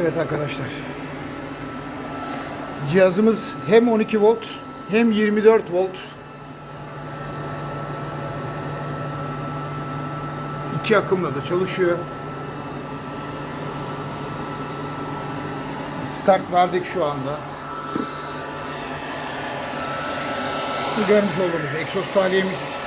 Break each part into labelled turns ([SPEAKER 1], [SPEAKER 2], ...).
[SPEAKER 1] Evet arkadaşlar. Cihazımız hem 12 volt hem 24 volt. İki akımla da çalışıyor. Start verdik şu anda. Bu görmüş olduğunuz egzoz tahliyemiz.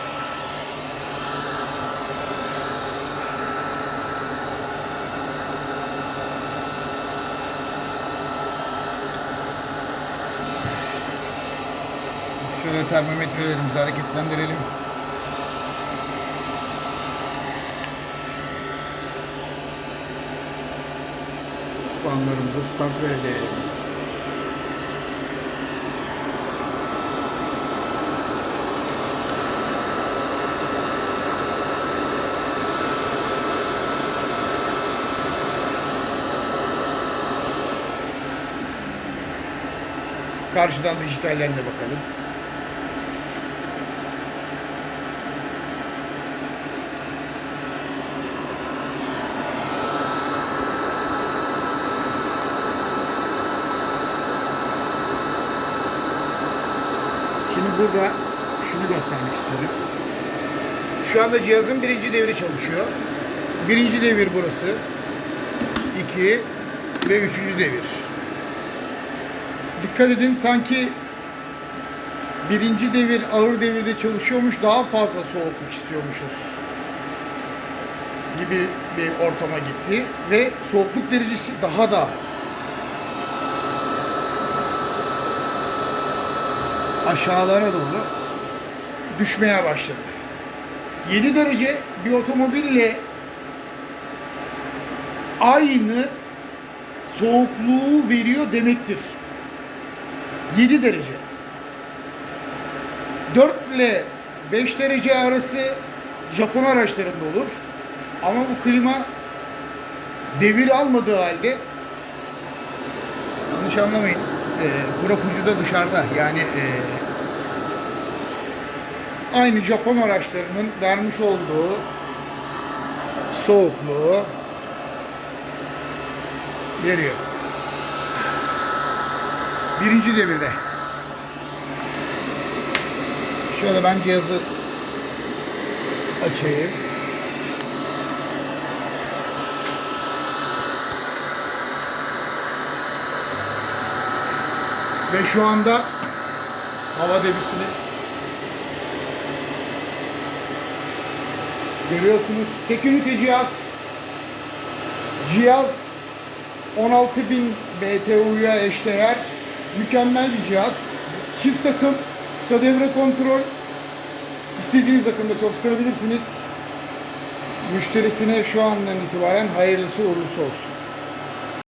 [SPEAKER 1] Şöyle termometrelerimizi hareketlendirelim. Fanlarımıza start verelim. Karşıdan dijitallerine bakalım. Şimdi burada şunu göstermek istedim. Şu anda cihazın birinci devri çalışıyor. Birinci devir burası. İki ve üçüncü devir. Dikkat edin sanki birinci devir ağır devirde çalışıyormuş daha fazla soğukluk istiyormuşuz gibi bir ortama gitti ve soğukluk derecesi daha da aşağılara doğru düşmeye başladı. 7 derece bir otomobille aynı soğukluğu veriyor demektir. 7 derece. 4 ile 5 derece arası Japon araçlarında olur. Ama bu klima devir almadığı halde yanlış anlamayın. E, burak ucu da dışarıda. Yani e, aynı Japon araçlarının vermiş olduğu soğukluğu veriyor. Birinci devirde. Şöyle ben cihazı açayım. Ve şu anda hava debisini görüyorsunuz. Tek ünite cihaz. Cihaz 16.000 BTU'ya eşdeğer. Mükemmel bir cihaz. Çift takım, kısa devre kontrol. İstediğiniz akımda çalıştırabilirsiniz. Müşterisine şu andan itibaren hayırlısı uğurlusu olsun.